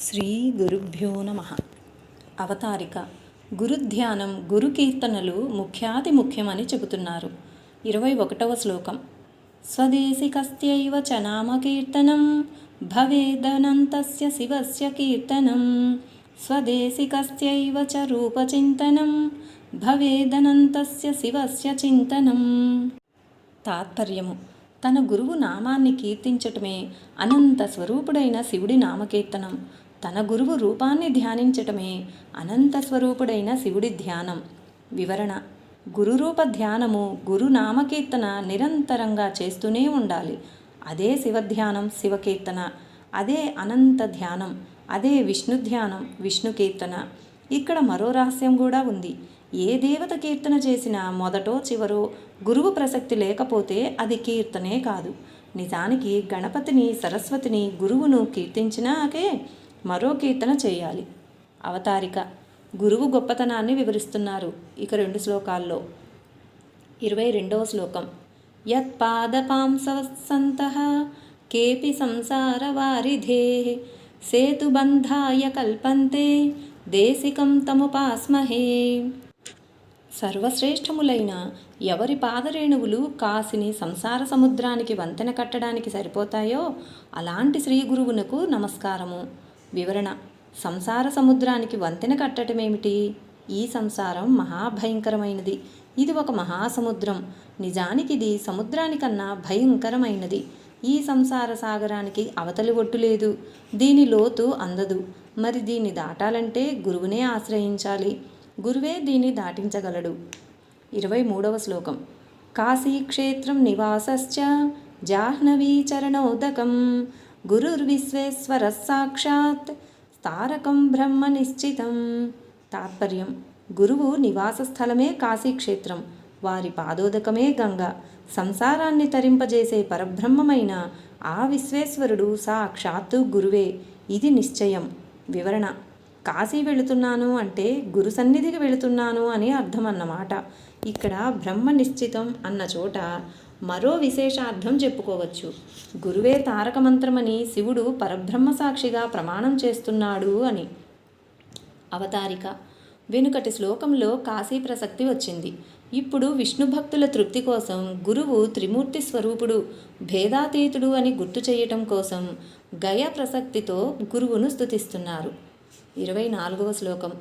శ్రీ గురుభ్యో నమ. అవతారిక. గురుధ్యానం గురుకీర్తనలు ముఖ్యాతి ముఖ్యమని చెబుతున్నారు. ఇరవై ఒకటవ శ్లోకం. స్వదేశికస్యైవ చ నామ కీర్తనం భవేదనంతస్య శివస్య కీర్తనం స్వదేశికస్యైవ చ రూపచింతనం భవేదనంతస్య శివస్య చింతనం. తాత్పర్యము. తన గురువు నామాన్ని కీర్తించటమే అనంత స్వరూపుడైన శివుడి నామకీర్తనం. తన గురువు రూపాన్ని ధ్యానించటమే అనంత స్వరూపుడైన శివుడి ధ్యానం. వివరణ గురురూప ధ్యానము గురు నామకీర్తన నిరంతరంగా చేస్తూనే ఉండాలి. అదే శివధ్యానం శివకీర్తన అదే అనంత ధ్యానం అదే విష్ణు ధ్యానం విష్ణు కీర్తన. ఇక్కడ మరో రహస్యం కూడా ఉంది. ఏ దేవత కీర్తన చేసినా మొదటో చివరో గురువు ప్రసక్తి లేకపోతే అది కీర్తనే కాదు. నిజానికి గణపతిని సరస్వతిని గురువును కీర్తించినాకే మరో కీర్తన చేయాలి. అవతారిక. గురువు గొప్పతనాన్ని వివరిస్తున్నారు ఇక రెండు శ్లోకాల్లో. ఇరవై రెండవ శ్లోకం. యత్పాదపాంసవసంత కేపి సంసారవారిధే సేతుబంధాయ కల్పంతే దేశికం తముపాస్మహే. సర్వశ్రేష్టములైన ఎవరి పాదరేణువులు కాసిని సంసార సముద్రానికి వంతెన కట్టడానికి సరిపోతాయో అలాంటి శ్రీ గురువునకు నమస్కారము. వివరణ. సంసార సముద్రానికి వంతెన కట్టటమేమిటి? ఈ సంసారం మహాభయంకరమైనది. ఇది ఒక మహాసముద్రం. నిజానికి ఇది సముద్రానికన్నా భయంకరమైనది. ఈ సంసార సాగరానికి అవతలి ఒట్టు లేదు. దీని లోతు అందదు. మరి దీన్ని దాటాలంటే గురువునే ఆశ్రయించాలి. గురువే దీన్ని దాటించగలడు. ఇరవై మూడవ శ్లోకం. కాశీక్షేత్రం నివాసశ్చ జాహ్నవీ చరణోదకం గురుర్విశ్వేశ్వర సాక్షాత్ తారకం బ్రహ్మ నిశ్చితం. తాత్పర్యం గురువు నివాస స్థలమే కాశీక్షేత్రం వారి పాదోదకమే గంగ. సంసారాన్ని తరింపజేసే పరబ్రహ్మమైన ఆ విశ్వేశ్వరుడు సాక్షాత్తు గురువే. ఇది నిశ్చయం. వివరణ కాశీ వెళుతున్నాను అంటే గురు సన్నిధికి వెళుతున్నాను అని అర్థం అన్నమాట ఇక్కడ బ్రహ్మ నిశ్చితం అన్న చోట మరో విశేషార్థం చెప్పుకోవచ్చు. గురువే తారక మంత్రమని శివుడు పరబ్రహ్మ సాక్షిగా ప్రమాణం చేస్తున్నాడు అని. అవతారిక. వెనుకటి శ్లోకంలో కాశీ ప్రసక్తి వచ్చింది. ఇప్పుడు విష్ణు భక్తుల తృప్తి కోసం గురువు త్రిమూర్తి స్వరూపుడు భేదాతీతుడు అని గుర్తు చేయటం కోసం గయ ప్రసక్తితో గురువును స్థుతిస్తున్నారు ఇరవై నాలుగవ శ్లోకం.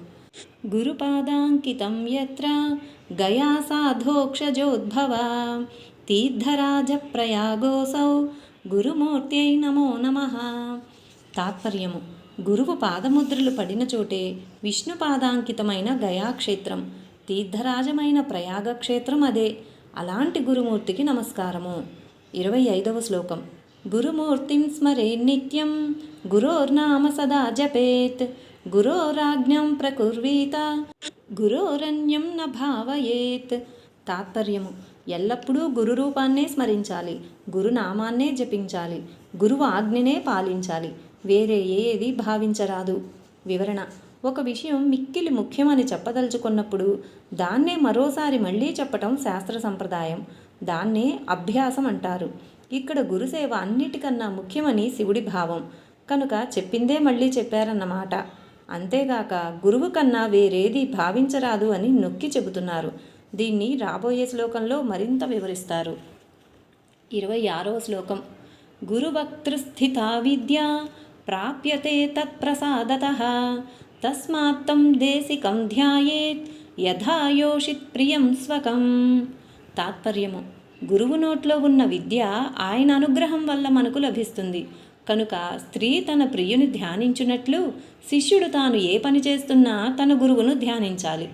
గురుపాదాంకితం ఎత్ర గయా సాధోక్షజోద్భవ తీర్థరాజ ప్రయాగోసౌ గురుమూర్త్యై నమో నమ. తాత్పర్యము. గురువు పాదముద్రలు పడిన చోటే విష్ణు పాదాంకితమైన గయాక్షేత్రం. తీర్థరాజమైన ప్రయాగక్షేత్రం అదే. అలాంటి గురుమూర్తికి నమస్కారము. ఇరవై ఐదవ శ్లోకం. గురుమూర్తిం స్మరే నిత్యం. గురోర్నామ సదా జపేత్. గురోరాజ్ఞం ప్రకుర్వీత. గురోరణ్యం న భావయేత్. తాత్పర్యము. ఎల్లప్పుడూ గురు రూపాన్నే స్మరించాలి గురునామాన్నే జపించాలి గురువు ఆజ్ఞనే పాలించాలి. వేరే ఏది భావించరాదు. వివరణ. ఒక విషయం మిక్కిలి ముఖ్యమని చెప్పదలుచుకున్నప్పుడు దాన్నే మరోసారి మళ్ళీ చెప్పటం శాస్త్ర సంప్రదాయం. దాన్నే అభ్యాసం అంటారు. ఇక్కడ గురుసేవ అన్నిటికన్నా ముఖ్యమని శివుడి భావం. కనుక చెప్పిందే మళ్ళీ చెప్పారన్నమాట. అంతేగాక గురువు కన్నా వేరేది భావించరాదు అని నొక్కి చెబుతున్నారు. దీన్ని రాబోయే శ్లోకంలో మరింత వివరిస్తారు. ఇరవై ఆరవ శ్లోకం. గురువక్తృస్థితా విద్య ప్రాప్యతే తత్ప్రసాదత తస్మాత్తం దేశికం ధ్యాయేత్ యథాయోషిత్ ప్రియం స్వకం. తాత్పర్యము. గురువు నోట్లో ఉన్న విద్య ఆయన అనుగ్రహం వల్ల మనకు లభిస్తుంది. కనుక స్త్రీ తన ప్రియుని ధ్యానించున్నట్లు శిష్యుడు తాను ఏ పని చేస్తున్నా తన గురువును ధ్యానించాలి.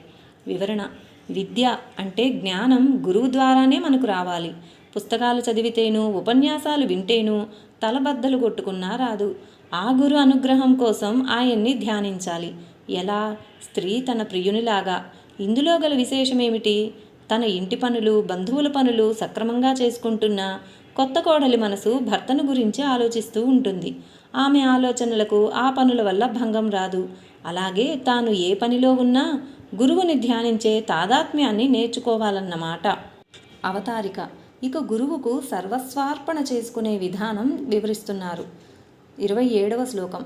వివరణ. విద్య అంటే జ్ఞానం గురువు ద్వారానే మనకు రావాలి. పుస్తకాలు చదివితేను ఉపన్యాసాలు వింటేను తలబద్దలు కొట్టుకున్నా రాదు. ఆ గురు అనుగ్రహం కోసం ఆయన్ని ధ్యానించాలి. ఎలా? స్త్రీ తన ప్రియునిలాగా. ఇందులో గల విశేషమేమిటి? తన ఇంటి పనులు బంధువుల పనులు సక్రమంగా చేసుకుంటున్న కొత్త కోడలి మనసు భర్తను గురించి ఆలోచిస్తూ ఉంటుంది. ఆమె ఆలోచనలకు ఆ పనుల వల్ల భంగం రాదు. అలాగే తాను ఏ పనిలో ఉన్నా గురువుని ధ్యానించే తాదాత్మ్యాన్ని నేర్చుకోవాలన్నమాట. అవతారిక. ఇక గురువుకు సర్వస్వార్పణ చేసుకునే విధానం వివరిస్తున్నారు. ఇరవై ఏడవ శ్లోకం.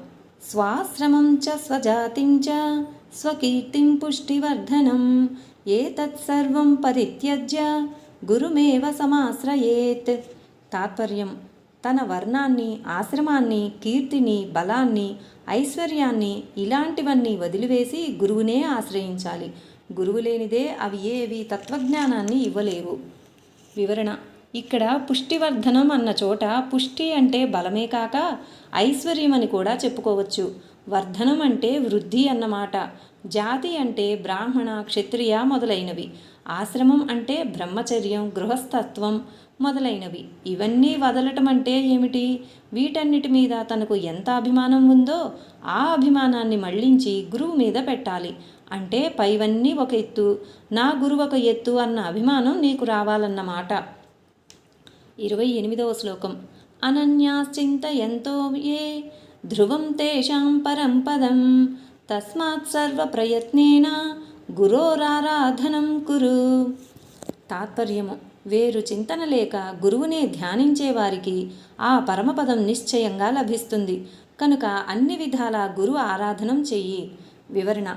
స్వాశ్రమం చ స్వజాతిం చ స్వకీర్తిం పుష్టివర్ధనం. ఏతత్సర్వం పరిత్యజ్య గురుమేవ సమాశ్రయేత్. తాత్పర్యం. తన వర్ణాన్ని ఆశ్రమాన్ని కీర్తిని బలాన్ని ఐశ్వర్యాన్ని ఇలాంటివన్నీ వదిలివేసి గురువునే ఆశ్రయించాలి. గురువు లేనిదే అవి ఏవి తత్వజ్ఞానాన్ని ఇవ్వలేవు. వివరణ. ఇక్కడ పుష్టివర్ధనం అన్న చోట పుష్టి అంటే బలమే కాక ఐశ్వర్యం అని కూడా చెప్పుకోవచ్చు. వర్ధనం అంటే వృద్ధి అన్నమాట జాతి అంటే బ్రాహ్మణ క్షత్రియ మొదలైనవి. ఆశ్రమం అంటే బ్రహ్మచర్యం గృహస్థత్వం మొదలైనవి. ఇవన్నీ వదలటం అంటే ఏమిటి? వీటన్నిటి మీద తనకు ఎంత అభిమానం ఉందో ఆ అభిమానాన్ని మళ్ళించి గురువు మీద పెట్టాలి. అంటే పైవన్నీ ఒక ఎత్తు నా గురువు ఒక ఎత్తు అన్న అభిమానం నీకు రావాలన్నమాట. ఇరవై ఎనిమిదవ శ్లోకం. అనన్యాశ్చింతయంతో ఏ? ధ్రువం తేషాం పరం పదం. తస్మాత్ సర్వప్రయత్నేన గురోరారాధనం కురు. తాత్పర్యము. వేరు చింతన లేక గురువునే ధ్యానించే వారికి ఆ పరమపదం నిశ్చయంగా లభిస్తుంది. కనుక అన్ని విధాల గురు ఆరాధనం చెయ్యి. వివరణ.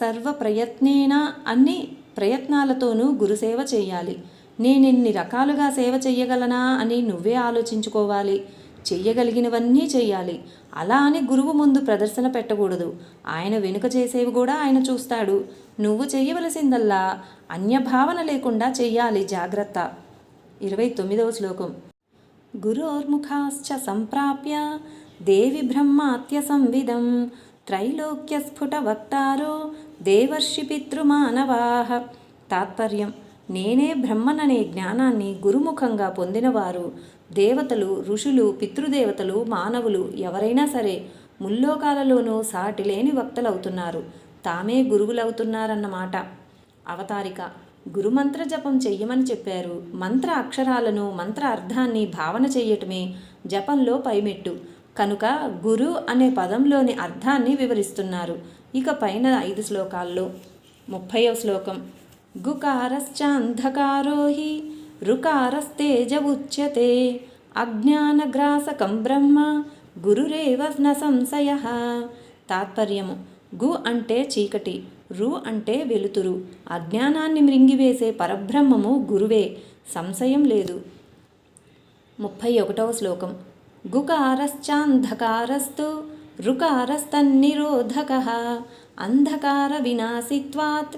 సర్వ ప్రయత్నేనా అన్ని ప్రయత్నాలతోనూ గురుసేవ చేయాలి. నేనెన్ని రకాలుగా సేవ చెయ్యగలనా అని నువ్వే ఆలోచించుకోవాలి. చెయ్యగలిగినవన్నీ చెయ్యాలి. అలా అని గురువు ముందు ప్రదర్శన పెట్టకూడదు. ఆయన వెనుక చేసేవి కూడా ఆయన చూస్తాడు. నువ్వు చెయ్యవలసిందల్లా. అన్యభావన లేకుండా చెయ్యాలి జాగ్రత్త. ఇరవై తొమ్మిదవ శ్లోకం. గురోర్ముఖాశ్చ సంప్రాప్య దేవి బ్రహ్మాత్య సంవిధం. త్రైలోక్యస్ఫుట వక్తారో దేవర్షి పితృమానవాహ తాత్పర్యం. నేనే బ్రహ్మననే జ్ఞానాన్ని గురుముఖంగా పొందినవారు. దేవతలు ఋషులు పితృదేవతలు మానవులు ఎవరైనా సరే ముల్లోకాలలోనూ సాటి లేని వక్తలవుతున్నారు. తామే గురువులవుతున్నారన్నమాట. అవతారిక గురుమంత్ర జపం చెయ్యమని చెప్పారు. మంత్ర అక్షరాలను మంత్ర అర్థాన్ని భావన చెయ్యటమే జపంలో పైమెట్టు. కనుక గురు అనే పదంలోని అర్థాన్ని వివరిస్తున్నారు. ఇక పైన ఐదు శ్లోకాల్లో. ముప్పైవ శ్లోకం. గుకారశ్చాంధకారోహి ऋकारस्तेज రుకారస్తేజ ఉచ్యతే అజ్ఞానగ్రాసకం బ్రహ్మ గురురేవ న సంశయ తాత్పర్యము. గు అంటే చీకటి రు అంటే వెలుతురు. అజ్ఞానాన్ని మృంగివేసే పరబ్రహ్మము గురువే. సంశయం లేదు. ముప్పై ఒకటవ శ్లోకం. గుకారశ్చాంధకారస్తు రుకారస్తన్నిరోధక అంధకార వినాశిత్వాత్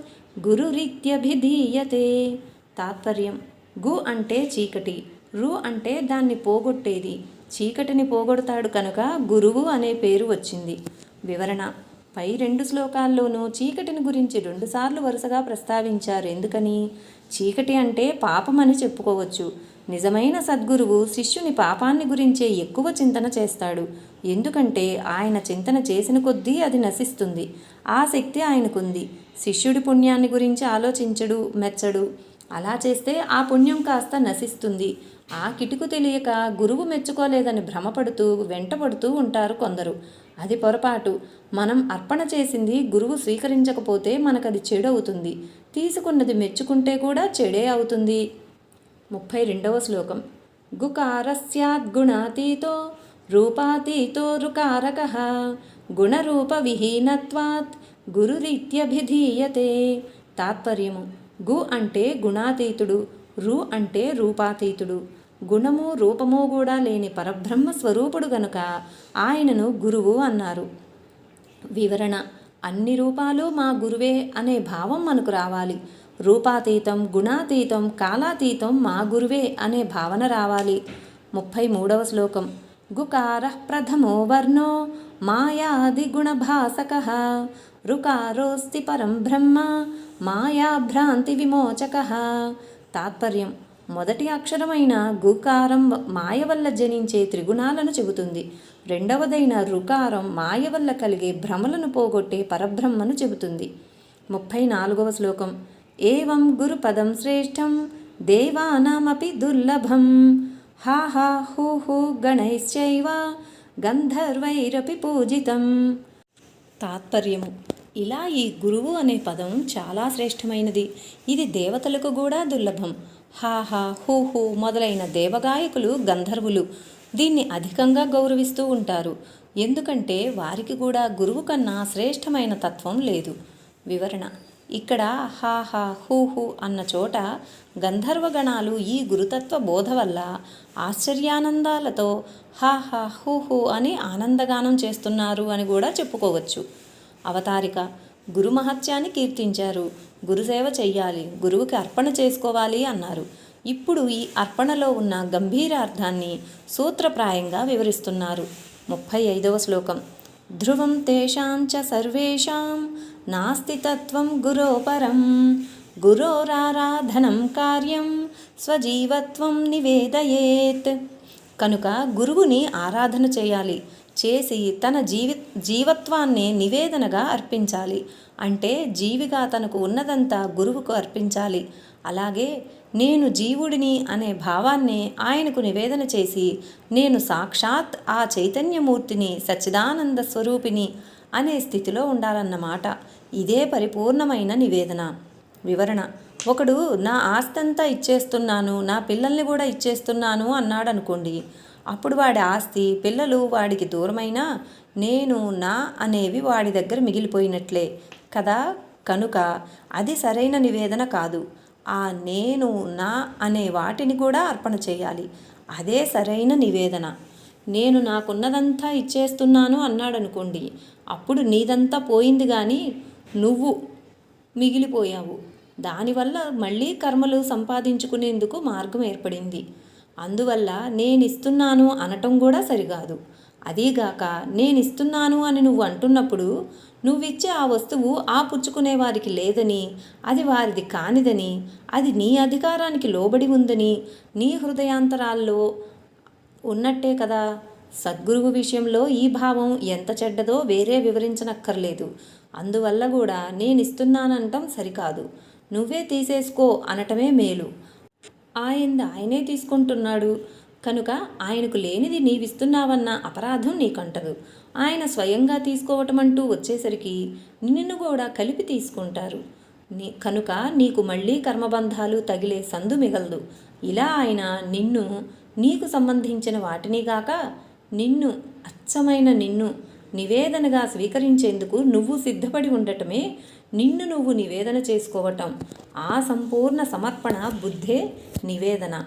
గురురీత్యభిధీయతే. తాత్పర్యం. గు అంటే చీకటి రు అంటే దాన్ని పోగొట్టేది. చీకటిని పోగొడతాడు కనుక గురువు అనే పేరు వచ్చింది. వివరణ పై రెండు శ్లోకాల్లోనూ చీకటిని గురించి రెండుసార్లు వరుసగా ప్రస్తావించారు. ఎందుకని? చీకటి అంటే పాపమని చెప్పుకోవచ్చు. నిజమైన సద్గురువు శిష్యుని పాపాన్ని గురించే ఎక్కువ చింతన చేస్తాడు. ఎందుకంటే ఆయన చింతన చేసిన కొద్దీ అది నశిస్తుంది. ఆ శక్తి ఆయనకుంది. శిష్యుడి పుణ్యాన్ని గురించి ఆలోచించడు మెచ్చడు. అలా చేస్తే ఆ పుణ్యం కాస్త నశిస్తుంది. ఆ కిటుకు తెలియక గురువు మెచ్చుకోలేదని భ్రమపడుతూ వెంటపడుతూ ఉంటారు కొందరు. అది పొరపాటు. మనం అర్పణ చేసింది గురువు స్వీకరించకపోతే మనకది చెడు అవుతుంది తీసుకున్నది మెచ్చుకుంటే కూడా చెడే అవుతుంది. ముప్పై రెండవ శ్లోకం. గుకారస్యాద్గుణాతీతో రూపాతీతో రుకారక. గుణరూప విహీనత్వాత్ గురురీత్యభిధీయతే. తాత్పర్యము. గు అంటే గుణాతీతుడు రు అంటే రూపాతీతుడు. గుణము రూపము కూడా లేని పరబ్రహ్మ స్వరూపుడు గనుక ఆయనను గురువు అన్నారు. వివరణ అన్ని రూపాలు మా గురువే అనే భావం మనకు రావాలి. రూపాతీతం గుణాతీతం కాలాతీతం మా గురువే అనే భావన రావాలి. ముప్పై మూడవ శ్లోకం. గుకార ప్రథమో వర్ణో మాయాది గుణభాసక. రుకారోస్తి పరం బ్రహ్మ మాయాభ్రాంతి విమోచక. తాత్పర్యం మొదటి అక్షరమైన గుకారం మాయ వల్ల జనించే త్రిగుణాలను చెబుతుంది. రెండవదైన రుకారం మాయ వల్ల కలిగే భ్రమలను పోగొట్టే పరబ్రహ్మను చెబుతుంది. ముప్పై నాలుగవ శ్లోకం ఏవం గురుపదం శ్రేష్టం దేవానామపి దుర్లభం. హా హా హూ హూ గణైశ్చైవ గంధర్వైరపి పూజితం. తాత్పర్యము. ఇలా ఈ గురువు అనే పదం చాలా శ్రేష్టమైనది. ఇది దేవతలకు కూడా దుర్లభం. హా హా హూ హూ మొదలైన దేవగాయకులు గంధర్వులు. దీన్ని అధికంగా గౌరవిస్తూ ఉంటారు. ఎందుకంటే వారికి కూడా గురువు కన్నా శ్రేష్టమైన తత్వం లేదు. వివరణ. ఇక్కడ హా హా హూ హూ అన్న చోట గంధర్వగణాలు ఈ గురుతత్వ బోధ వల్ల ఆశ్చర్యానందాలతో హా హా హూ హూ అని ఆనందగానం చేస్తున్నారు అని కూడా చెప్పుకోవచ్చు. అవతారిక గురు మహత్యాన్ని కీర్తించారు. గురుసేవ చెయ్యాలి గురువుకి అర్పణ చేసుకోవాలి అన్నారు. ఇప్పుడు ఈ అర్పణలో ఉన్న గంభీర అర్థాన్ని సూత్రప్రాయంగా వివరిస్తున్నారు. ముప్పై ఐదవ శ్లోకం. ధ్రువం తేషాం చ సర్వేషాం నాస్తి తత్వం గురోపరం. గురోరారాధనం కార్యం స్వజీవత్వం నివేదయేత్. కనుక గురువుని ఆరాధన చేయాలి. చేసి తన జీవి జీవత్వాన్ని నివేదనగా అర్పించాలి. అంటే జీవిగా తనకు ఉన్నదంతా గురువుకు అర్పించాలి. అలాగే నేను జీవుడిని అనే భావాన్ని ఆయనకు నివేదన చేసి నేను సాక్షాత్ ఆ చైతన్యమూర్తిని సచ్చిదానంద స్వరూపిణి అనే స్థితిలో ఉండాలన్నమాట. ఇదే పరిపూర్ణమైన నివేదన. వివరణ. ఒకడు నా ఆస్తంతా ఇచ్చేస్తున్నాను నా పిల్లల్ని కూడా ఇచ్చేస్తున్నాను అన్నాడు అనుకోండి అప్పుడు వాడి ఆస్తి పిల్లలు వాడికి దూరమైనా నేను నా అనేవి వాడి దగ్గర మిగిలిపోయినట్లే కదా? కనుక అది సరైన నివేదన కాదు. ఆ నేను నా అనే వాటిని కూడా అర్పణ చేయాలి. అదే సరైన నివేదన. నేను నాకున్నదంతా ఇచ్చేస్తున్నాను అన్నాడు అనుకోండి అప్పుడు నీదంతా పోయింది కానీ నువ్వు మిగిలిపోయావు. దానివల్ల మళ్ళీ కర్మలు సంపాదించుకునేందుకు మార్గం ఏర్పడింది. అందువల్ల నేను ఇస్తున్నాను అనటం కూడా సరికాదు అదీగాక నేను ఇస్తున్నాను అని నువ్వు అంటున్నప్పుడు నువ్విచ్చే ఆ వస్తువు ఆ పుచ్చుకునే వారికి లేదని అది వారిది కానిదని అది నీ అధికారానికి లోబడి ఉందని నీ హృదయాంతరాల్లో ఉన్నట్టే కదా? సద్గురువు విషయంలో ఈ భావం ఎంత చెడ్డదో వేరే వివరించనక్కర్లేదు. అందువల్ల కూడా నేనిస్తున్నానంటం సరికాదు. నువ్వే తీసేసుకో అనటమే మేలు. ఆయనది ఆయనే తీసుకుంటున్నాడు. కనుక ఆయనకు లేనిది నీవిస్తున్నావన్న అపరాధం నీకంటదు. ఆయన స్వయంగా తీసుకోవటం అంటూ వచ్చేసరికి నిన్ను కూడా కలిపి తీసుకుంటారు. నీ కనుక నీకు మళ్ళీ కర్మబంధాలు తగిలే సందు మిగలదు. ఇలా ఆయన నిన్ను నీకు సంబంధించిన వాటిని గాక నిన్ను అచ్చమైన నిన్ను నివేదనగా స్వీకరించేందుకు నువ్వు సిద్ధపడి ఉండటమే నిన్ను నువ్వు నివేదన చేసుకోవటం. ఆ సంపూర్ణ సమర్పణ బుద్ధే నివేదన.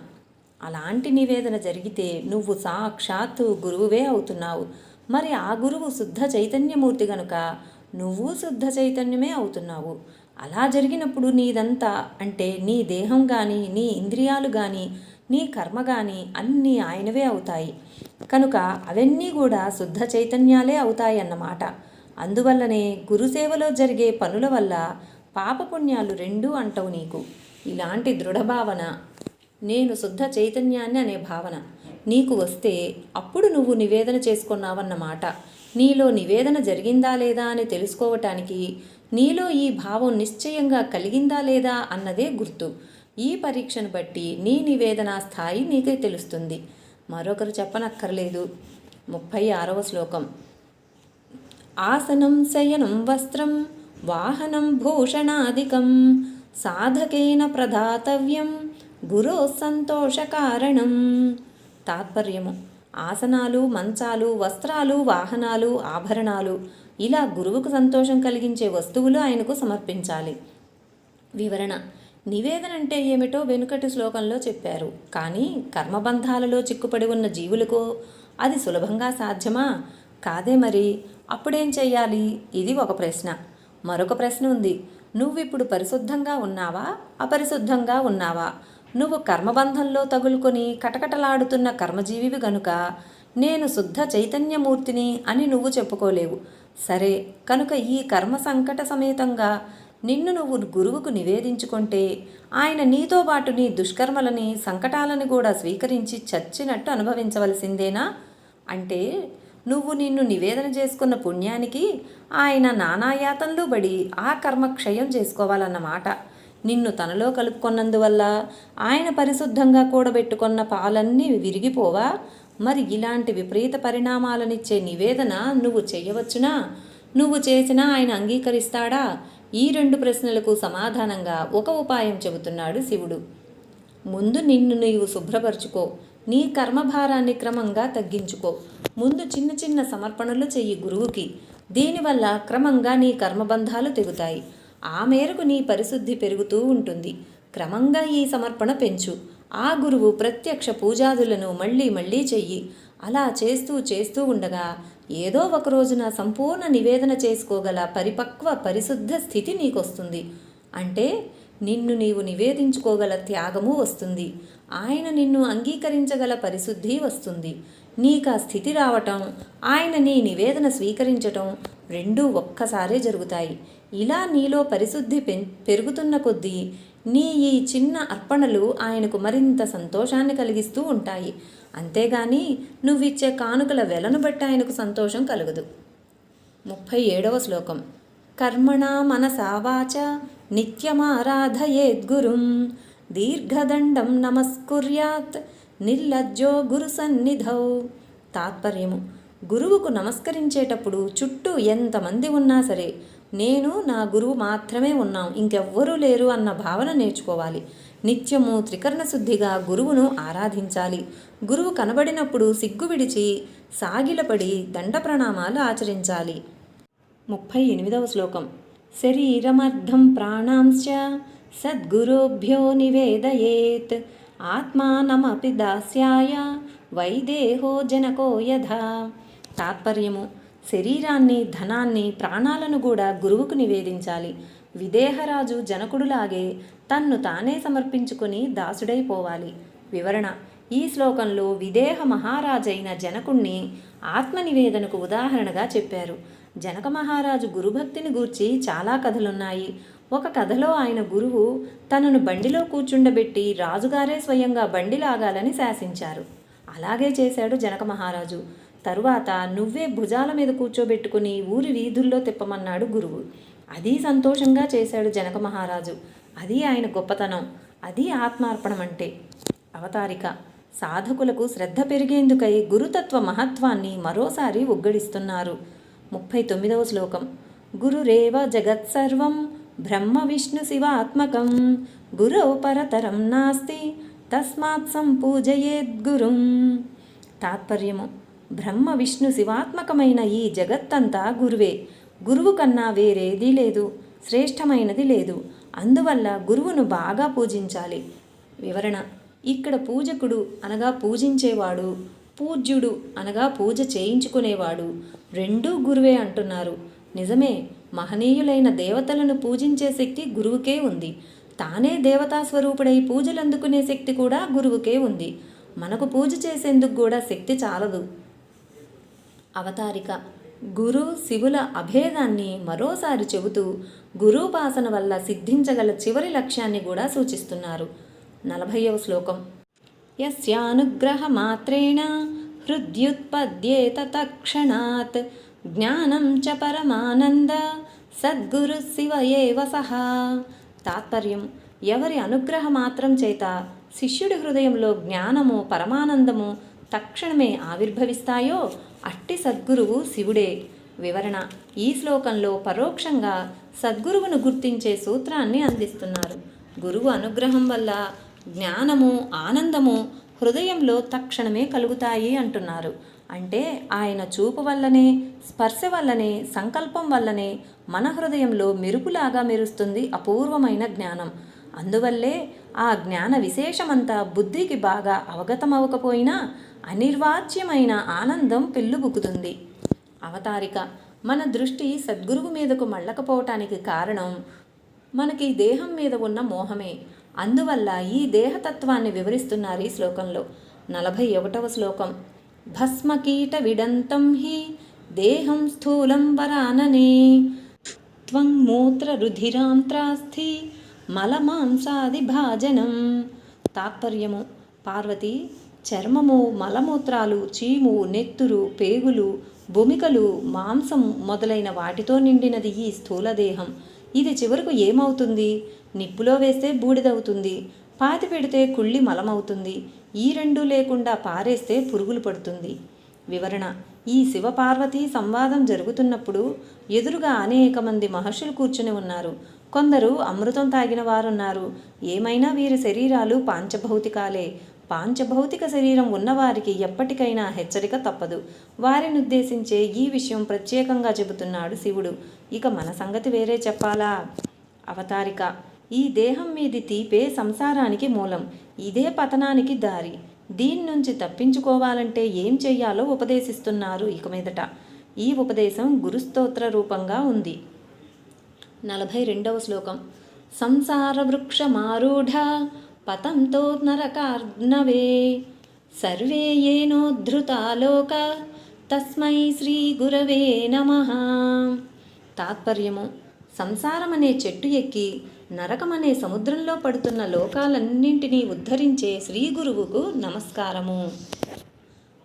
అలాంటి నివేదన జరిగితే నువ్వు సాక్షాత్తు గురువువే అవుతున్నావు. మరి ఆ గురువు శుద్ధ చైతన్యమూర్తి గనుక నువ్వు శుద్ధ చైతన్యమే అవుతున్నావు. అలా జరిగినప్పుడు నీదంతా అంటే నీ దేహం కానీ నీ ఇంద్రియాలు కానీ నీ కర్మ కానీ అన్నీ ఆయనవే అవుతాయి. కనుక అవన్నీ కూడా శుద్ధ చైతన్యాలే అవుతాయి అన్నమాట. అందువల్లనే గురుసేవలో జరిగే పనుల వల్ల పాపపుణ్యాలు రెండూ అంటవు నీకు. ఇలాంటి దృఢభావన నేను శుద్ధ చైతన్యాన్ని అనే భావన. నీకు వస్తే అప్పుడు నువ్వు నివేదన చేసుకున్నావన్నమాట. నీలో నివేదన జరిగిందా లేదా అని తెలుసుకోవటానికి నీలో ఈ భావం నిశ్చయంగా కలిగిందా లేదా అన్నదే గుర్తు. ఈ పరీక్షను బట్టి నీ నివేదన స్థాయి నీకే తెలుస్తుంది. మరొకరు చెప్పనక్కర్లేదు. ముప్పై ఆరవ శ్లోకం. ఆసనం శయనం వస్త్రం వాహనం భూషణాదికం సాధకేన ప్రధాతవ్యం గురో సంతోషకారణం తాత్పర్యము. ఆసనాలు మంచాలు వస్త్రాలు వాహనాలు ఆభరణాలు ఇలా గురువుకు సంతోషం కలిగించే వస్తువులు ఆయనకు సమర్పించాలి. వివరణ. నివేదన అంటే ఏమిటో వెనుకటి శ్లోకంలో చెప్పారు. కానీ కర్మబంధాలలో చిక్కుపడి ఉన్న జీవులకు అది సులభంగా సాధ్యమా? కాదే మరి. అప్పుడేం చెయ్యాలి? ఇది ఒక ప్రశ్న. మరొక ప్రశ్న ఉంది. నువ్విప్పుడు పరిశుద్ధంగా ఉన్నావా? అపరిశుద్ధంగా ఉన్నావా? నువ్వు కర్మబంధంలో తగులుకొని కటకటలాడుతున్న కర్మజీవివి గనుక నేను శుద్ధ చైతన్యమూర్తిని అని నువ్వు చెప్పుకోలేవు. సరే కనుక ఈ కర్మ సంకట సమేతంగా నిన్ను నువ్వు గురువుకు నివేదించుకుంటే ఆయన నీతో పాటు నీ దుష్కర్మలని సంకటాలను కూడా స్వీకరించి చచ్చినట్టు అనుభవించవలసిందేనా? అంటే నువ్వు నిన్ను నివేదన చేసుకున్న పుణ్యానికి ఆయన నానాయాతంలో బడి ఆ కర్మ క్షయం చేసుకోవాలన్నమాట. నిన్ను తనలో కలుపుకున్నందువల్ల ఆయన పరిశుద్ధంగా కూడబెట్టుకున్న పాలన్నీ విరిగిపోవా? మరి ఇలాంటి విపరీత పరిణామాలనిచ్చే నివేదన నువ్వు చేయవచ్చునా? నువ్వు చేసినా ఆయన అంగీకరిస్తాడా? ఈ రెండు ప్రశ్నలకు సమాధానంగా ఒక ఉపాయం చెబుతున్నాడు శివుడు. ముందు నిన్ను నీవు శుభ్రపరుచుకో నీ కర్మభారాన్ని క్రమంగా తగ్గించుకో. ముందు చిన్న చిన్న సమర్పణలు చెయ్యి గురువుకి. దీనివల్ల క్రమంగా నీ కర్మబంధాలు తెగుతాయి. ఆ మేరకు నీ పరిశుద్ధి పెరుగుతూ ఉంటుంది. క్రమంగా ఈ సమర్పణ పెంచు. ఆ గురువు ప్రత్యక్ష పూజాదులను మళ్ళీ మళ్ళీ చెయ్యి. అలా చేస్తూ చేస్తూ ఉండగా ఏదో ఒక రోజున సంపూర్ణ నివేదన చేసుకోగల పరిపక్వ పరిశుద్ధ స్థితి నీకొస్తుంది. అంటే నిన్ను నీవు నివేదించుకోగల త్యాగము వస్తుంది. ఆయన నిన్ను అంగీకరించగల పరిశుద్ధి వస్తుంది. నీకు ఆ స్థితి రావటం ఆయన నీ నివేదన స్వీకరించటం రెండూ ఒక్కసారే జరుగుతాయి. ఇలా నీలో పరిశుద్ధి పెం పెరుగుతున్న కొద్దీ నీ ఈ చిన్న అర్పణలు ఆయనకు మరింత సంతోషాన్ని కలిగిస్తూ ఉంటాయి. అంతేగాని నువ్విచ్చే కానుకల వెలను బట్టి ఆయనకు సంతోషం కలగదు. ముప్పై ఏడవ శ్లోకం. కర్మణా మనసావాచ నిత్యమారాధయేద్గురుం. దీర్ఘదండం నమస్కుర్యాత్. నిర్లజ్జో గురు సన్నిధౌ. తాత్పర్యము. గురువుకు నమస్కరించేటప్పుడు చుట్టూ ఎంతమంది ఉన్నా సరే నేను నా గురువు మాత్రమే ఉన్నాం ఇంకెవ్వరూ లేరు అన్న భావన నేర్చుకోవాలి. నిత్యము త్రికరణ శుద్ధిగా గురువును ఆరాధించాలి. గురువు కనబడినప్పుడు సిగ్గు విడిచి సాగిలపడి దండ ప్రణామాలు ఆచరించాలి. ముప్పై ఎనిమిదవ శ్లోకం. శరీరమర్థం ప్రాణాంశ సద్గురుభ్యో నివేదయేత్. ఆత్మానమపి దాస్యాయ వైదేహో జనకో యథా. తాత్పర్యము శరీరాన్ని ధనాన్ని ప్రాణాలను కూడా గురువుకు నివేదించాలి. విదేహరాజు జనకుడులాగే తన్ను తానే సమర్పించుకుని దాసుడైపోవాలి. వివరణ ఈ శ్లోకంలో విదేహ మహారాజైన జనకుణ్ణి ఆత్మనివేదనకు ఉదాహరణగా చెప్పారు. జనక మహారాజు గురుభక్తిని గూర్చి చాలా కథలున్నాయి. ఒక కథలో ఆయన గురువు తనను బండిలో కూర్చుండబెట్టి రాజుగారే స్వయంగా బండి లాగాలని శాసించారు. అలాగే చేశాడు జనక మహారాజు. తరువాత నువ్వే భుజాల మీద కూర్చోబెట్టుకుని ఊరి వీధుల్లో తిప్పమన్నాడు గురువు. అది సంతోషంగా చేశాడు జనక మహారాజు. అది ఆయన గొప్పతనం. అది ఆత్మార్పణం అంటే అవతారిక. సాధకులకు శ్రద్ధ పెరిగేందుకై గురుతత్వ మహత్వాన్ని మరోసారి ఉగ్గడిస్తున్నారు. ముప్పై తొమ్మిదవ శ్లోకం. గురురేవ జగత్సర్వం బ్రహ్మ విష్ణు శివాత్మకం గురో పరతరం నాస్తి తస్మాత్ సంపూజయేద్గురుం. తాత్పర్యము. బ్రహ్మ విష్ణు శివాత్మకమైన ఈ జగత్తంతా గురువే. గురువు కన్నా వేరేది లేదు శ్రేష్టమైనది లేదు. అందువల్ల గురువును బాగా పూజించాలి. వివరణ ఇక్కడ పూజకుడు అనగా పూజించేవాడు పూజ్యుడు అనగా పూజ చేయించుకునేవాడు రెండూ గురువే అంటున్నారు. నిజమే మహనీయులైన దేవతలను పూజించే శక్తి గురువుకే ఉంది. తానే దేవతా స్వరూపుడై పూజలు అందుకునే శక్తి కూడా గురువుకే ఉంది. మనకు పూజ చేసేందుకు కూడా శక్తి చాలదు. అవతారిక. గురు శివుల అభేదాన్ని మరోసారి చెబుతూ గురూపాసన వల్ల సిద్ధించగల చివరి లక్ష్యాన్ని కూడా సూచిస్తున్నారు. నలభైవ శ్లోకం. యస్యానుగ్రహమాత్రేణ హృద్యుత్పద్యేత తక్షణాత్ జ్ఞానం చ పరమానంద సద్గురు శివ ఏవ సహా. తాత్పర్యం. ఎవరి అనుగ్రహ మాత్రం చేత శిష్యుడి హృదయంలో జ్ఞానము పరమానందము తక్షణమే ఆవిర్భవిస్తాయో? అట్టి సద్గురువు శివుడే. వివరణ. ఈ శ్లోకంలో పరోక్షంగా సద్గురువును గుర్తించే సూత్రాన్ని అందిస్తున్నారు. గురువు అనుగ్రహం వల్ల జ్ఞానము ఆనందము హృదయంలో తక్షణమే కలుగుతాయి అంటున్నారు. అంటే ఆయన చూపు వల్లనే స్పర్శ వల్లనే సంకల్పం వల్లనే మన హృదయంలో మెరుపులాగా మెరుస్తుంది అపూర్వమైన జ్ఞానం. అందువల్లే ఆ జ్ఞాన విశేషమంతా బుద్ధికి బాగా అవగతమవకపోయినా అనిర్వాచ్యమైన ఆనందం పెళ్ళుబుకుతుంది. అవతారిక. మన దృష్టి సద్గురువు మీదకు మళ్ళకపోవటానికి కారణం మనకి దేహం మీద ఉన్న మోహమే. అందువల్ల ఈ దేహతత్వాన్ని వివరిస్తున్నారు ఈ శ్లోకంలో. నలభై ఒకటవ శ్లోకం. భస్మకీట విడంతం హి దేహం స్థూలం వరాననే. త్వం మూత్ర రుధిరాంత్రాస్థి మలమాంసాది భాజనం. తాత్పర్యము. పార్వతి చర్మము మలమూత్రాలు చీము నెత్తురు పేగులు భూమికలు మాంసం మొదలైన వాటితో నిండినది ఈ స్థూల దేహం ఇది చివరకు ఏమవుతుంది? నిప్పులో వేస్తే బూడిదవుతుంది. పాతి పెడితే కుళ్ళి మలమవుతుంది. ఈ రెండు లేకుండా పారేస్తే పురుగులు పడుతుంది. వివరణ. ఈ శివపార్వతి సంవాదం జరుగుతున్నప్పుడు ఎదురుగా అనేక మంది మహర్షులు కూర్చుని ఉన్నారు. కొందరు అమృతం తాగిన వారున్నారు. ఏమైనా వీరి శరీరాలు పాంచభౌతికాలే. పాంచభౌతిక శరీరం ఉన్నవారికి ఎప్పటికైనా హెచ్చరిక తప్పదు. వారిని ఉద్దేశించే ఈ విషయం ప్రత్యేకంగా చెబుతున్నాడు శివుడు. ఇక మన సంగతి వేరే చెప్పాలా? అవతారిక. ఈ దేహం మీది తీపే సంసారానికి మూలం. ఇదే పతనానికి దారి. దీని నుంచి తప్పించుకోవాలంటే ఏం చెయ్యాలో ఉపదేశిస్తున్నారు ఇక మీదట. ఈ ఉపదేశం గురుస్తోత్ర రూపంగా ఉంది. నలభై రెండవ శ్లోకం. సంసార వృక్షమారూఢ పతంతో నరకార్ణవే. సర్వే ఏనోద్ధృతాలోక తస్మై శ్రీ గురవే నమ. తాత్పర్యము సంసారం అనే చెట్టు ఎక్కి నరకమనే సముద్రంలో పడుతున్న లోకాలన్నింటినీ ఉద్ధరించే శ్రీ గురువుకు నమస్కారము.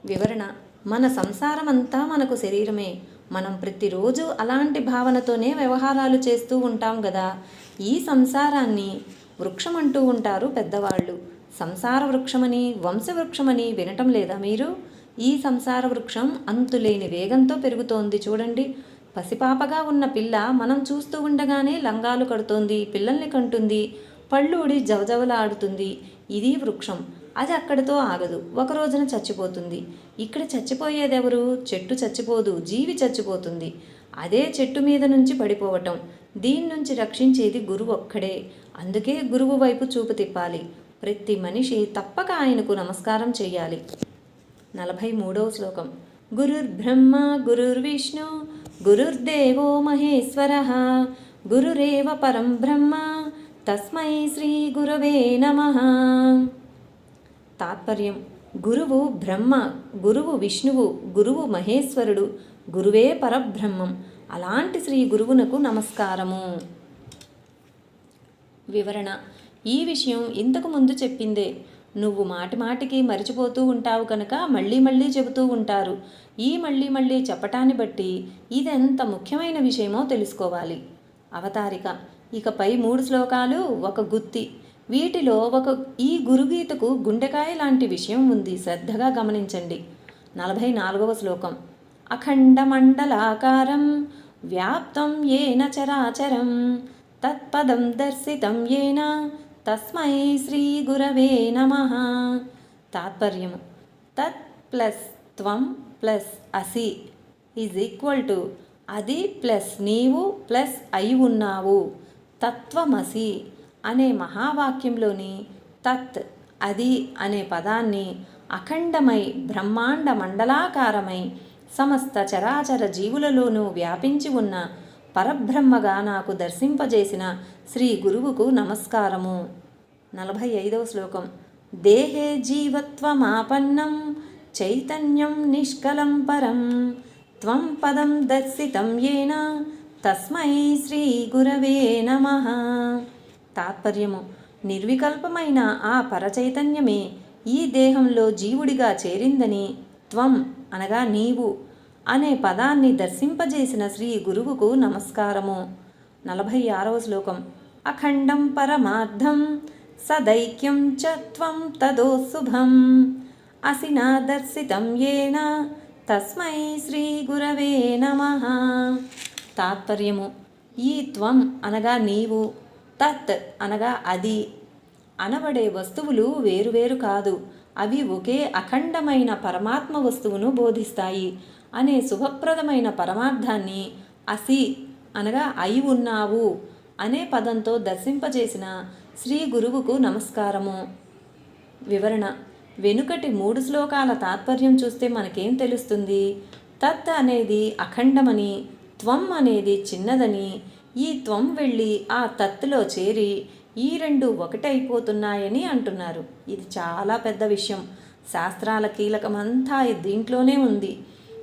వివరణ మన సంసారమంతా మనకు శరీరమే. మనం ప్రతిరోజు అలాంటి భావనతోనే వ్యవహారాలు చేస్తూ ఉంటాం కదా ఈ సంసారాన్ని వృక్షం అంటూ ఉంటారు పెద్దవాళ్ళు. సంసార వృక్షమని వంశవృక్షమని వినటం లేదా మీరు? ఈ సంసార వృక్షం అంతులేని వేగంతో పెరుగుతోంది చూడండి. పసిపాపగా ఉన్న పిల్ల మనం చూస్తూ ఉండగానే లంగాలు కడుతోంది పిల్లల్ని కంటుంది పళ్ళూడి జవజవలాడుతుంది. ఇది వృక్షం. అది అక్కడితో ఆగదు. ఒక రోజున చచ్చిపోతుంది. ఇక్కడ చచ్చిపోయేదెవరు? చెట్టు చచ్చిపోదు జీవి చచ్చిపోతుంది. అదే చెట్టు మీద నుంచి పడిపోవటం. దీని నుంచి రక్షించేది గురువు ఒక్కడే. అందుకే గురువు వైపు చూపు తిప్పాలి. ప్రతి మనిషి తప్పక ఆయనకు నమస్కారం చేయాలి నలభై మూడవ శ్లోకం. గురుర్బ్రహ్మ గురుర్విష్ణు గురుర్దేవో మహేశ్వర గురురేవ పరం బ్రహ్మ తస్మై శ్రీ గురవే నమ. తాత్పర్యం. గురువు బ్రహ్మ గురువు విష్ణువు గురువు మహేశ్వరుడు గురువే పరబ్రహ్మం. అలాంటి శ్రీ గురువునకు నమస్కారము. వివరణ. ఈ విషయం ఇంతకు ముందు చెప్పిందే. నువ్వు మాటి మాటికి మరిచిపోతూ ఉంటావు కనుక మళ్ళీ మళ్ళీ చెబుతూ ఉంటారు. ఈ మళ్ళీ మళ్ళీ చెప్పటాన్ని బట్టి ఇదెంత ముఖ్యమైన విషయమో తెలుసుకోవాలి. అవతారిక. ఇకపై మూడు శ్లోకాలు ఒక గుత్తి. వీటిలో ఒక ఈ గురుగీతకు గుండెకాయ లాంటి విషయం ఉంది. శ్రద్ధగా గమనించండి. నలభై నాలుగవ శ్లోకం. అఖండమండలాకారం వ్యాప్తం ఏన చరాచరం. తత్పదం దర్శితం ఏన? తస్మై శ్రీ గురవే నమ. తాత్పర్యము. తత్ ప్లస్ త్వం ప్లస్ అసి ఈజ్ ఈక్వల్ టు అది ప్లస్ నీవు ప్లస్ అయి ఉన్నావు. తత్వమసి అనే మహావాక్యంలోని తత్ అది అనే పదాన్ని అఖండమై బ్రహ్మాండ మండలాకారమై సమస్త చరాచర జీవులలోనూ వ్యాపించి ఉన్న పరబ్రహ్మగా నాకు దర్శింపజేసిన శ్రీ గురువుకు నమస్కారము. నలభై ఐదవ శ్లోకం. దేహే జీవత్వమాపన్నం చైతన్యం నిష్కలం పరం. త్వం పదం దర్శితం ఏన తస్మై శ్రీ గురవే నమ. తాత్పర్యము. నిర్వికల్పమైన ఆ పరచైతన్యమే ఈ దేహంలో జీవుడిగా చేరిందని త్వం అనగా నీవు అనే పదాన్ని దర్శింపజేసిన శ్రీ గురువుకు నమస్కారము. నలభై ఆరవ శ్లోకం. అఖండం పరమార్థం సదైక్యం చ త్వం తదో శుభం. అసినా దర్శితం ఏన తస్మై శ్రీ గురవే నమ. తాత్పర్యము. ఈ త్వం అనగా నీవు తత్ అనగా అది. అనబడే వస్తువులు వేరువేరు కాదు. అవి ఒకే అఖండమైన పరమాత్మ వస్తువును బోధిస్తాయి అనే శుభప్రదమైన పరమార్థాన్ని అసి అనగా అయి ఉన్నావు అనే పదంతో దర్శింపజేసిన శ్రీ గురువుకు నమస్కారము. వివరణ వెనుకటి మూడు శ్లోకాల తాత్పర్యం చూస్తే మనకేం తెలుస్తుంది? తత్ అనేది అఖండమని త్వం అనేది చిన్నదని ఈ త్వం వెళ్ళి ఆ తత్తులో చేరి ఈ రెండు ఒకటైపోతున్నాయని అంటున్నారు. ఇది చాలా పెద్ద విషయం. శాస్త్రాల కీలకమంతా దీంట్లోనే ఉంది.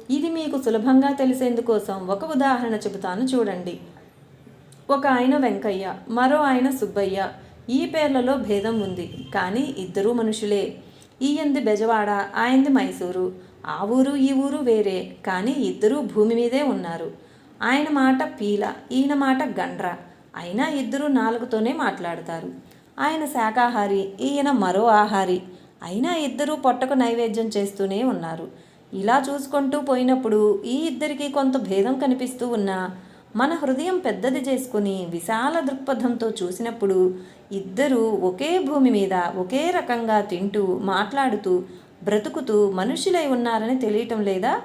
ఇది మీకు సులభంగా తెలిసేందుకోసం ఒక ఉదాహరణ చెబుతాను చూడండి. ఒక ఆయన వెంకయ్య మరో ఆయన సుబ్బయ్య. ఈ పేర్లలో భేదం ఉంది కానీ ఇద్దరూ మనుషులే. ఈయంది బెజవాడ ఆయనది మైసూరు. ఆ ఊరు ఈ ఊరు వేరే కానీ ఇద్దరూ భూమి మీదే ఉన్నారు. ఆయన మాట పీల ఈయన మాట గండ్ర. అయినా ఇద్దరు నాలుగుతోనే మాట్లాడతారు. ఆయన శాకాహారి ఈయన మరో ఆహారి. అయినా ఇద్దరూ పొట్టకు నైవేద్యం చేస్తూనే ఉన్నారు. ఇలా చూసుకుంటూ పోయినప్పుడు ఈ ఇద్దరికి కొంత భేదం కనిపిస్తూ ఉన్నా మన హృదయం పెద్దది చేసుకుని విశాల దృక్పథంతో చూసినప్పుడు ఇద్దరూ ఒకే భూమి మీద ఒకే రకంగా తింటూ మాట్లాడుతూ బ్రతుకుతూ మనుషులై ఉన్నారని తెలియటం లేదా?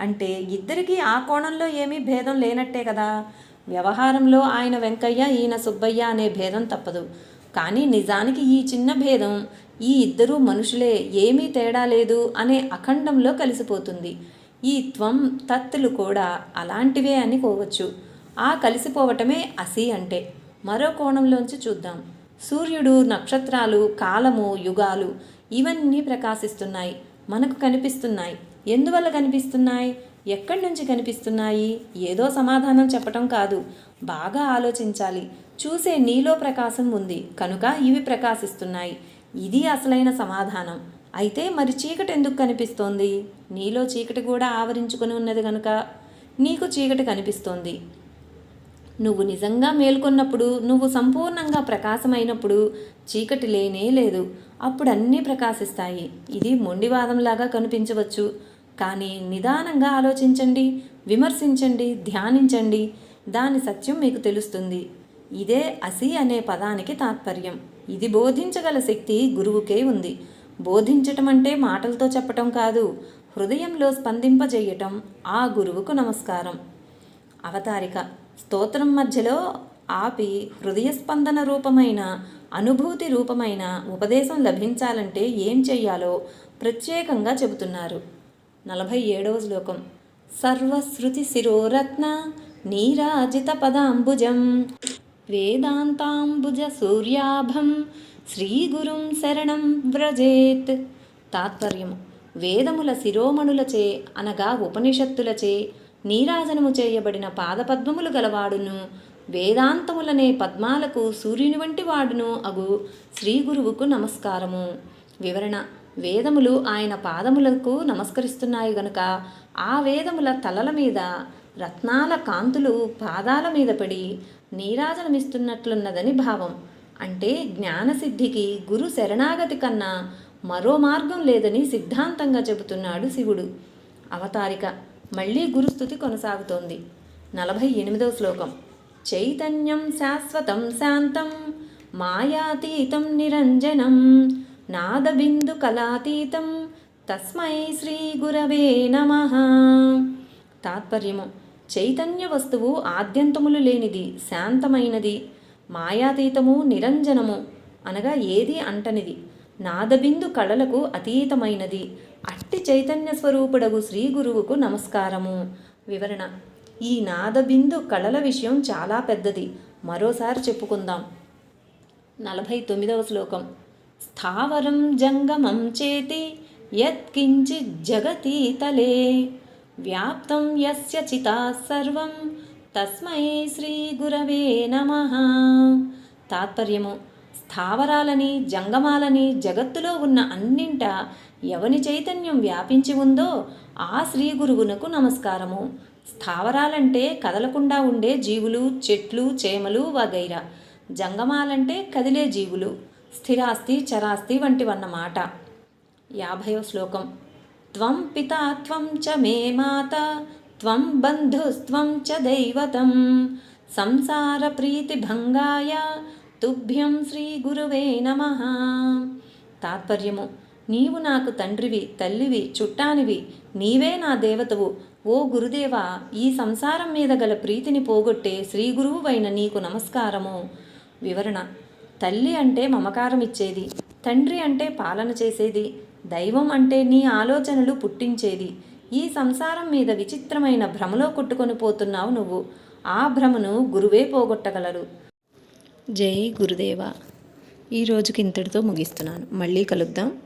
అంటే ఇద్దరికీ ఆ కోణంలో ఏమీ భేదం లేనట్టే కదా? వ్యవహారంలో ఆయన వెంకయ్య ఈయన సుబ్బయ్య అనే భేదం తప్పదు. కానీ నిజానికి ఈ చిన్న భేదం ఈ ఇద్దరూ మనుషులే ఏమీ తేడా లేదు అనే అఖండంలో కలిసిపోతుంది. ఈ త్వం తత్తులు కూడా అలాంటివే అని కోవచ్చు ఆ కలిసిపోవటమే అసి అంటే. మరో కోణంలోంచి చూద్దాం. సూర్యుడు నక్షత్రాలు కాలము యుగాలు ఇవన్నీ ప్రకాశిస్తున్నాయి. మనకు కనిపిస్తున్నాయి. ఎందువల్ల కనిపిస్తున్నాయి? ఎక్కడి నుంచి కనిపిస్తున్నాయి? ఏదో సమాధానం చెప్పటం కాదు. బాగా ఆలోచించాలి. చూసే నీలో ప్రకాశం ఉంది. కనుక ఇవి ప్రకాశిస్తున్నాయి. ఇది అసలైన సమాధానం. అయితే మరి చీకటి ఎందుకు కనిపిస్తోంది? నీలో చీకటి కూడా ఆవరించుకొని ఉన్నది కనుక నీకు చీకటి కనిపిస్తోంది. నువ్వు నిజంగా మేల్కొన్నప్పుడు నువ్వు సంపూర్ణంగా ప్రకాశమైనప్పుడు చీకటి లేనే లేదు. అప్పుడు అన్నీ ప్రకాశిస్తాయి. ఇది మొండివాదంలాగా కనిపించవచ్చు. కానీ నిదానంగా ఆలోచించండి విమర్శించండి ధ్యానించండి. దాని సత్యం మీకు తెలుస్తుంది. ఇదే అసి అనే పదానికి తాత్పర్యం. ఇది బోధించగల శక్తి గురువుకే ఉంది. బోధించటం అంటే మాటలతో చెప్పటం కాదు హృదయంలో స్పందింపజేయటం. ఆ గురువుకు నమస్కారం. అవతారిక. స్తోత్రం మధ్యలో ఆపి హృదయ స్పందన రూపమైన అనుభూతి రూపమైన ఉపదేశం లభించాలంటే ఏం చెయ్యాలో ప్రత్యేకంగా చెబుతున్నారు. నలభై ఏడవ శ్లోకం. సర్వశ్రుతి శిరోరత్న నీరాజిత పదాంబుజం. వేదాంతాంబుజ సూర్యాభం. శ్రీగురుం శరణం వ్రజేత్. తాత్పర్యము. వేదముల శిరోమణులచే అనగా ఉపనిషత్తులచే నీరాజనము చేయబడిన పాదపద్మములు గలవాడును. వేదాంతములనే పద్మాలకు సూర్యుని వంటి వాడును అగు శ్రీగురువుకు నమస్కారము. వివరణ వేదములు ఆయన పాదములకు నమస్కరిస్తున్నాయి గనుక ఆ వేదముల తలల మీద రత్నాల కాంతులు పాదాల మీద పడి నీరాజనమిస్తున్నట్లున్నదని భావం. అంటే జ్ఞానసిద్ధికి గురు శరణాగతి కన్నా మరో మార్గం లేదని సిద్ధాంతంగా చెబుతున్నాడు శివుడు. అవతారిక మళ్ళీ గురుస్థుతి కొనసాగుతోంది. నలభై ఎనిమిదవ శ్లోకం. చైతన్యం శాశ్వతం శాంతం మాయాతీతం నిరంజనం నాదబిందు కళాతీతం. తస్మై శ్రీ గురవే నమ. తాత్పర్యము. చైతన్య వస్తువు ఆద్యంతములు లేనిది శాంతమైనది. మాయాతీతము నిరంజనము అనగా ఏది అంటనిది. నాదబిందు కళలకు అతీతమైనది. అట్టి చైతన్య స్వరూపుడగు శ్రీ గురువుకు నమస్కారము. వివరణ. ఈ నాదబిందు కళల విషయం చాలా పెద్దది. మరోసారి చెప్పుకుందాం. నలభై తొమ్మిదవ శ్లోకం. స్థావరం జంగమం చేతి యత్కించిజ్జగతీతలే జగతి తలే వ్యాప్తం యస్య చితా సర్వం తస్మై శ్రీ గురవే నమ. తాత్పర్యము స్థావరాలని జంగమాలని జగత్తులో ఉన్న అన్నింట ఎవని చైతన్యం వ్యాపించి ఉందో ఆ శ్రీ గురువునకు నమస్కారము. స్థావరాలంటే కదలకుండా ఉండే జీవులు చెట్లు చేమలు వగైరా. జంగమాలంటే కదిలే జీవులు. స్థిరాస్తి చరాస్తి వంటివన్నమాట. యాభైవ శ్లోకం. త్వం పితా త్వం చ మే మాత త్వం బంధుస్త్వం చ దైవతం. సంసార ప్రీతిభంగాయ తుభ్యం శ్రీ గురువే నమ. తాత్పర్యము. నీవు నాకు తండ్రివి తల్లివి చుట్టానివి నీవే నా దేవతవు. ఓ గురుదేవా ఈ సంసారం మీద గల ప్రీతిని పోగొట్టే శ్రీ గురువువైన నీకు నమస్కారము. వివరణ. తల్లి అంటే మమకారం ఇచ్చేది తండ్రి అంటే పాలన చేసేది దైవం అంటే నీ ఆలోచనలు పుట్టించేది. ఈ సంసారం మీద విచిత్రమైన భ్రమలో కొట్టుకొని పోతున్నావు నువ్వు. ఆ భ్రమను గురువే పోగొట్టగలరు. జై గురుదేవ. ఈ రోజుకి ఇంతటితో ముగిస్తున్నాను. మళ్ళీ కలుద్దాం.